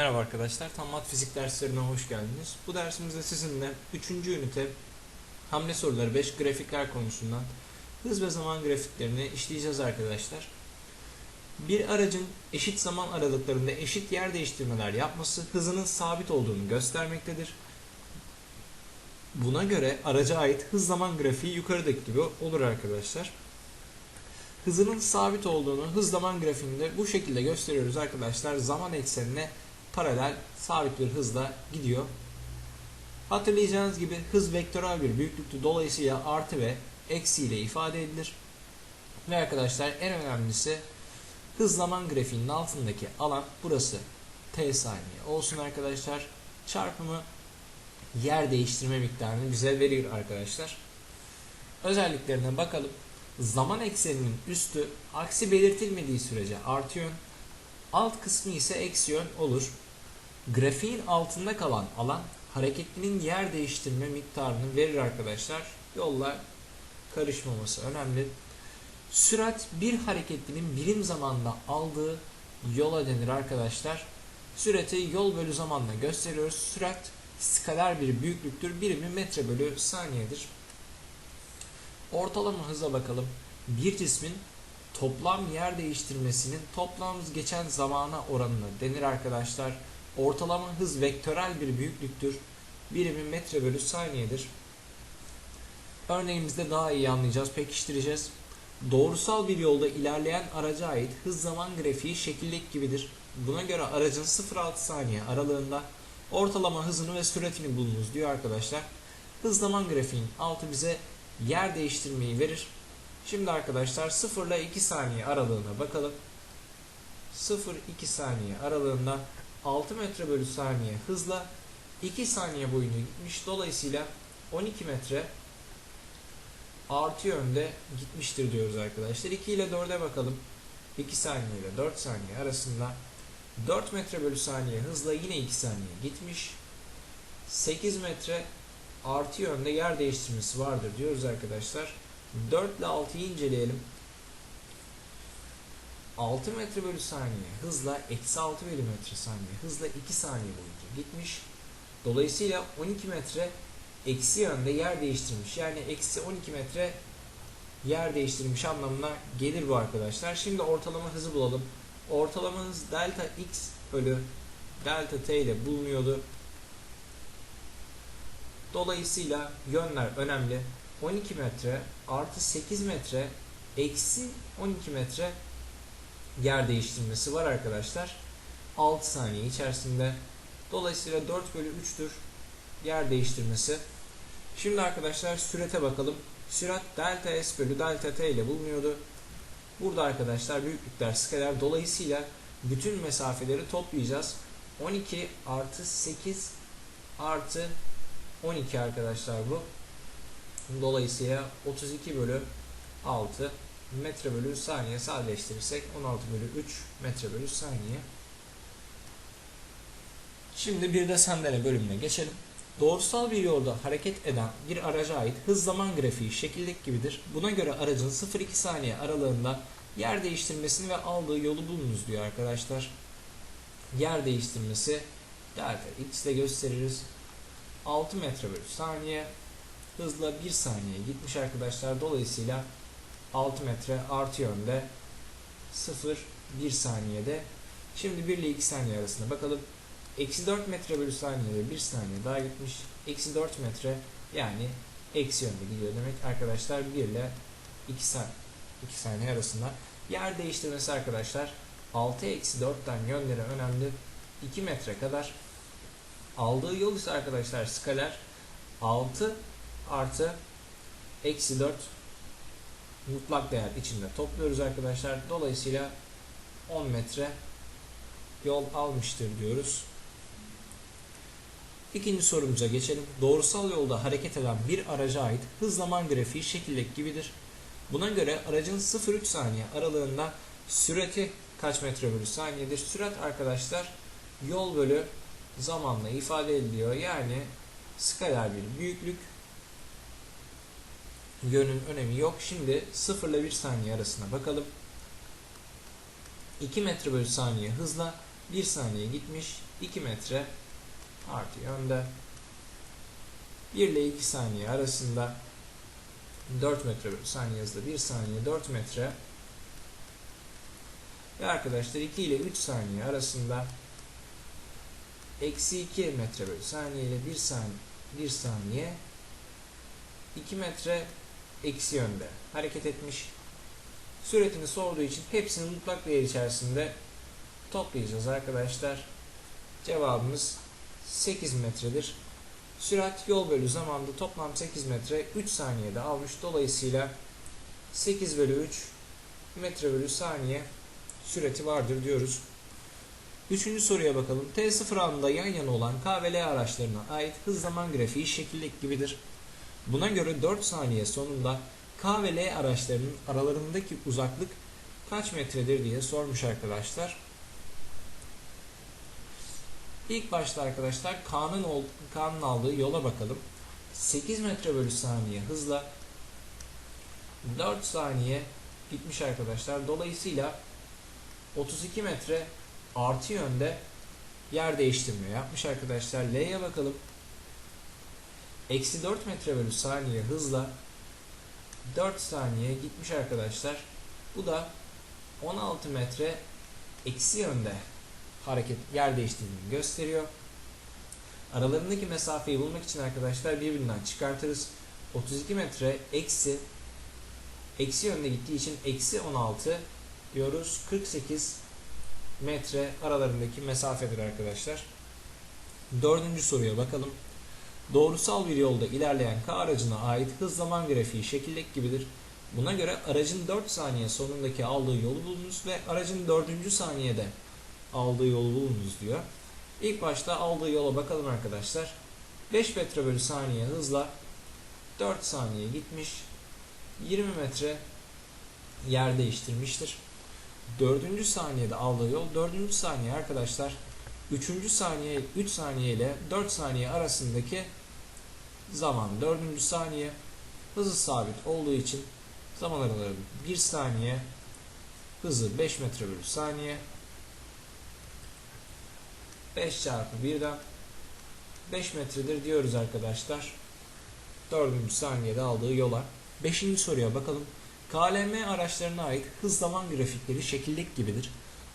Merhaba arkadaşlar, Tammat Fizik derslerine hoş geldiniz. Bu dersimizde sizinle 3. ünite hamle soruları 5 grafikler konusundan hız ve zaman grafiklerini işleyeceğiz arkadaşlar. Bir aracın eşit zaman aralıklarında eşit yer değiştirmeler yapması hızının sabit olduğunu göstermektedir. Buna göre araca ait hız zaman grafiği yukarıdaki gibi olur arkadaşlar. Hızının sabit olduğunu hız zaman grafiğinde bu şekilde gösteriyoruz arkadaşlar. Zaman eksenine paralel sabit bir hızla gidiyor. Hatırlayacağınız gibi hız vektörel bir büyüklüktü. Dolayısıyla artı ve eksi ile ifade edilir. Ve arkadaşlar en önemlisi hız zaman grafiğinin altındaki alan burası t saniye olsun arkadaşlar. Çarpımı yer değiştirme miktarını bize veriyor arkadaşlar. Özelliklerine bakalım. Zaman ekseninin üstü aksi belirtilmediği sürece artı yön, alt kısmı ise eksi yön olur. Grafiğin altında kalan alan hareketlinin yer değiştirme miktarını verir arkadaşlar. Yollar karışmaması önemli. Sürat bir hareketlinin birim zamanla aldığı yola denir arkadaşlar. Sürati yol bölü zamanla gösteriyoruz. Sürat skaler bir büyüklüktür. Birimi metre bölü saniyedir. Ortalama hıza bakalım. Bir cismin toplam yer değiştirmesinin toplam geçen zamana oranına denir arkadaşlar. Ortalama hız vektörel bir büyüklüktür. Birimi metre bölü saniyedir. Örneğimizde daha iyi anlayacağız, pekiştireceğiz. Doğrusal bir yolda ilerleyen araca ait hız zaman grafiği şekildeki gibidir. Buna göre aracın 0-6 saniye aralığında ortalama hızını ve süratini bulunuz diyor arkadaşlar. Hız zaman grafiğin altı bize yer değiştirmeyi verir. Şimdi arkadaşlar 0 ile 2 saniye aralığına bakalım. 0-2 saniye aralığında 6 metre bölü saniye hızla 2 saniye boyunca gitmiş. Dolayısıyla 12 metre artı yönde gitmiştir diyoruz arkadaşlar. 2 ile 4'e bakalım. 2 saniye ile 4 saniye arasında 4 metre bölü saniye hızla yine 2 saniye gitmiş. 8 metre artı yönde yer değiştirmesi vardır diyoruz arkadaşlar. 4 ile 6'yı inceleyelim. 6 metre bölü saniye hızla eksi 6 bölü metre saniye hızla 2 saniye boyunca gitmiş. Dolayısıyla 12 metre eksi yönde yer değiştirmiş. Yani eksi 12 metre yer değiştirmiş anlamına gelir bu arkadaşlar. Şimdi ortalama hızı bulalım. Ortalama hız delta x bölü delta t ile bulunuyordu. Dolayısıyla yönler önemli. 12 metre artı 8 metre eksi 12 metre yer değiştirmesi var arkadaşlar. 6 saniye içerisinde. Dolayısıyla 4 bölü 3'tür yer değiştirmesi. Şimdi arkadaşlar sürete bakalım. Sürat delta s bölü delta t ile bulunuyordu. Burada arkadaşlar büyüklükler skaler. Dolayısıyla bütün mesafeleri toplayacağız. 12 artı 8 artı 12 arkadaşlar bu. Dolayısıyla 32 bölü 6 metre bölü saniye sadeleştirirsek 16 bölü 3 metre bölü saniye. Şimdi bir de sendene bölümüne geçelim. Doğrusal bir yolda hareket eden bir araca ait hız zaman grafiği şekildeki gibidir. Buna göre aracın 0-2 saniye aralığında yer değiştirmesini ve aldığı yolu bulunuz diyor arkadaşlar. Yer değiştirmesi delta x ile gösteririz. 6 metre bölü saniye hızla 1 saniye gitmiş arkadaşlar. Dolayısıyla 6 metre artı yönde 0 1 saniyede. Şimdi 1 ile 2 saniye arasında bakalım. Eksi 4 metre bölü saniyede 1 saniye daha gitmiş. Eksi 4 metre yani eksi yönde gidiyor demek arkadaşlar 1 ile 2 saniye, 2 saniye arasında. Yer değiştirmesi arkadaşlar 6 eksi 4'ten yönleri önemli. 2 metre kadar. Aldığı yol ise arkadaşlar skaler 6 artı eksi 4 mutlak değer içinde topluyoruz arkadaşlar. Dolayısıyla 10 metre yol almıştır diyoruz. İkinci sorumuza geçelim. Doğrusal yolda hareket eden bir araca ait hız zaman grafiği şekildeki gibidir. Buna göre aracın 0-3 saniye aralığında sürati kaç metre bölü saniyedir? Sürat arkadaşlar yol bölü zamanla ifade ediliyor. Yani skaler bir büyüklük. Yönün önemi yok. Şimdi 0 ile 1 saniye arasına bakalım. 2 metre bölü saniye hızla 1 saniye gitmiş. 2 metre artı yönde 1 ile 2 saniye arasında 4 metre bölü saniye hızla 1 saniye 4 metre ve arkadaşlar 2 ile 3 saniye arasında eksi 2 metre bölü saniye ile 1 saniye 1 saniye 2 metre eksi yönde hareket etmiş. Süretini sorduğu için hepsini mutlak değer içerisinde toplayacağız arkadaşlar. Cevabımız 8 metredir. Sürat yol bölü zamanda toplam 8 metre 3 saniyede almış. Dolayısıyla 8 bölü 3 metre bölü saniye süreti vardır diyoruz. Üçüncü soruya bakalım. T0 anında yan yana olan K ve L araçlarına ait hız zaman grafiği şekildeki gibidir. Buna göre 4 saniye sonunda K ve L araçlarının aralarındaki uzaklık kaç metredir diye sormuş arkadaşlar. İlk başta arkadaşlar K'nın aldığı yola bakalım. 8 metre bölü saniye hızla 4 saniye gitmiş arkadaşlar. Dolayısıyla 32 metre artı yönde yer değiştirme yapmış arkadaşlar. L'ye bakalım. Eksi 4 metre bölü saniye hızla 4 saniye gitmiş arkadaşlar. Bu da 16 metre eksi yönde hareket yer değiştirdiğini gösteriyor. Aralarındaki mesafeyi bulmak için arkadaşlar birbirinden çıkartırız. 32 metre eksi eksi yönde gittiği için eksi 16 diyoruz. 48 metre aralarındaki mesafedir arkadaşlar. Dördüncü soruya bakalım. Doğrusal bir yolda ilerleyen K aracına ait hız zaman grafiği şekildeki gibidir. Buna göre aracın 4 saniye sonundaki aldığı yolu bulunuz ve aracın 4. saniyede aldığı yolu bulunuz diyor. İlk başta aldığı yola bakalım arkadaşlar. 5 metre bölü saniye hızla 4 saniye gitmiş. 20 metre yer değiştirmiştir. 4. saniyede aldığı yol 4. saniye arkadaşlar 3. saniye 3 saniye ile 4 saniye arasındaki zaman 4. saniye hızı sabit olduğu için zaman araları 1 saniye hızı 5 metre bölü saniye 5 çarpı 1'den 5 metredir diyoruz arkadaşlar. 4. saniyede aldığı yola. 5. soruya bakalım. KLM araçlarına ait hız zaman grafikleri şekildeki gibidir.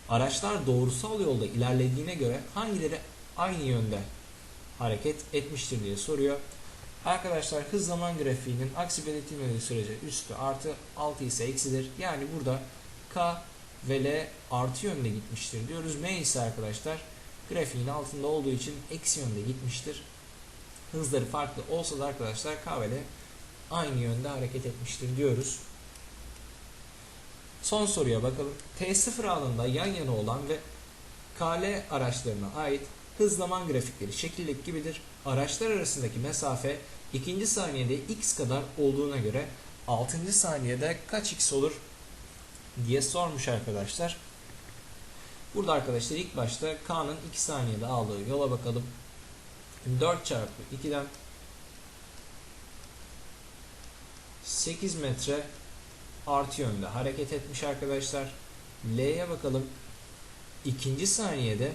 Araçlar doğrusal yolda ilerlediğine göre hangileri aynı yönde hareket etmiştir diye soruyor. Arkadaşlar hız zaman grafiğinin aksi belirtilmediği sürece üstü artı 6 ise eksidir. Yani burada K ve L artı yönde gitmiştir diyoruz. M ise arkadaşlar grafiğin altında olduğu için eksi yönde gitmiştir. Hızları farklı olsa da arkadaşlar K ve L aynı yönde hareket etmiştir diyoruz. Son soruya bakalım. T0 anında yan yana olan ve KL araçlarına ait hız zaman grafikleri şekildeki gibidir. Araçlar arasındaki mesafe ikinci saniyede x kadar olduğuna göre 6. saniyede kaç x olur diye sormuş arkadaşlar. Burada arkadaşlar ilk başta K'nın 2 saniyede aldığı yola bakalım. 4 çarpı 2'den 8 metre artı yönde hareket etmiş arkadaşlar. L'ye bakalım. İkinci saniyede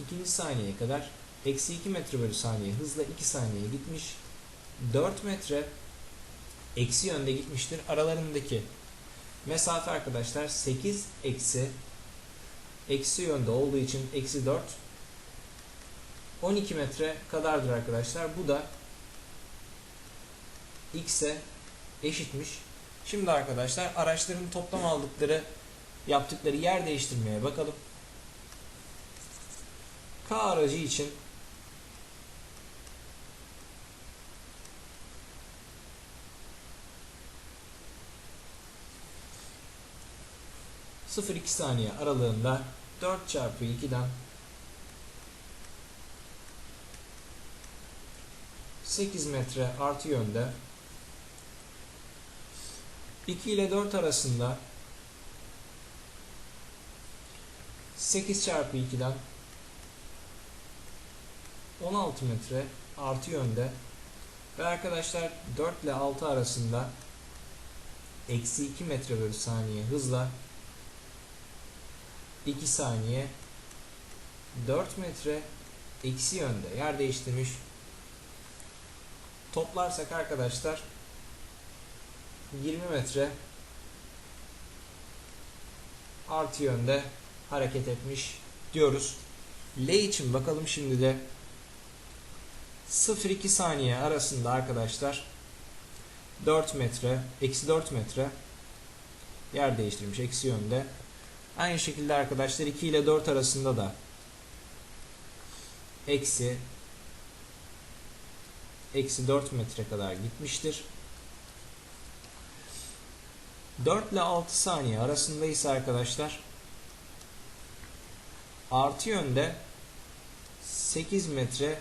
ikinci saniyeye kadar eksi 2 metre bölü saniye hızla 2 saniye gitmiş. 4 metre eksi yönde gitmiştir. Aralarındaki mesafe arkadaşlar 8 eksi eksi yönde olduğu için eksi 4 12 metre kadardır arkadaşlar. Bu da x'e eşitmiş. Şimdi arkadaşlar araçların toplam aldıkları yaptıkları yer değiştirmeye bakalım. K aracı için sıfır iki saniye aralığında 4 çarpı 2'den 8 metre artı yönde 2 ile 4 arasında 8 çarpı 2'den 16 metre artı yönde ve arkadaşlar 4 ile 6 arasında eksi 2 metre bölü saniye hızla 2 saniye 4 metre eksi yönde yer değiştirmiş. Toplarsak arkadaşlar 20 metre artı yönde hareket etmiş diyoruz. L için bakalım şimdi de 0-2 saniye arasında arkadaşlar 4 metre, eksi 4 metre yer değiştirmiş eksi yönde. Aynı şekilde arkadaşlar 2 ile 4 arasında da eksi eksi 4 metre kadar gitmiştir. 4 ile 6 saniye arasında ise arkadaşlar artı yönde 8 metre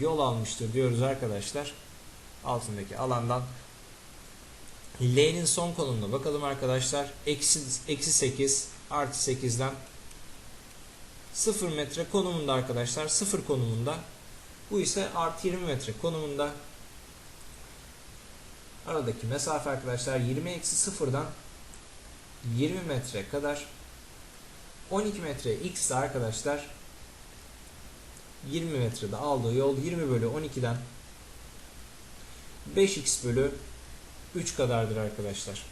yol almıştır diyoruz arkadaşlar. Altındaki alandan L'nin son konumuna bakalım arkadaşlar. Eksi, eksi 8 artı 8'den 0 metre konumunda arkadaşlar. 0 konumunda. Bu ise artı 20 metre konumunda. Aradaki mesafe arkadaşlar 20 eksi 0'dan 20 metre kadar 12 metre x arkadaşlar 20 metrede aldığı yol 20 bölü 12'den 5x bölü 3 kadardır arkadaşlar.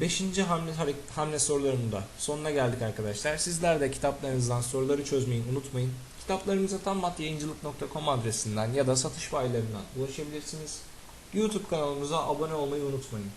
5. hamle, hamle sorularında sonuna geldik arkadaşlar. Sizler de kitaplarınızdan soruları çözmeyi unutmayın. Kitaplarımıza tammatyayıncılık.com adresinden ya da satış baylarından ulaşabilirsiniz. YouTube kanalımıza abone olmayı unutmayın.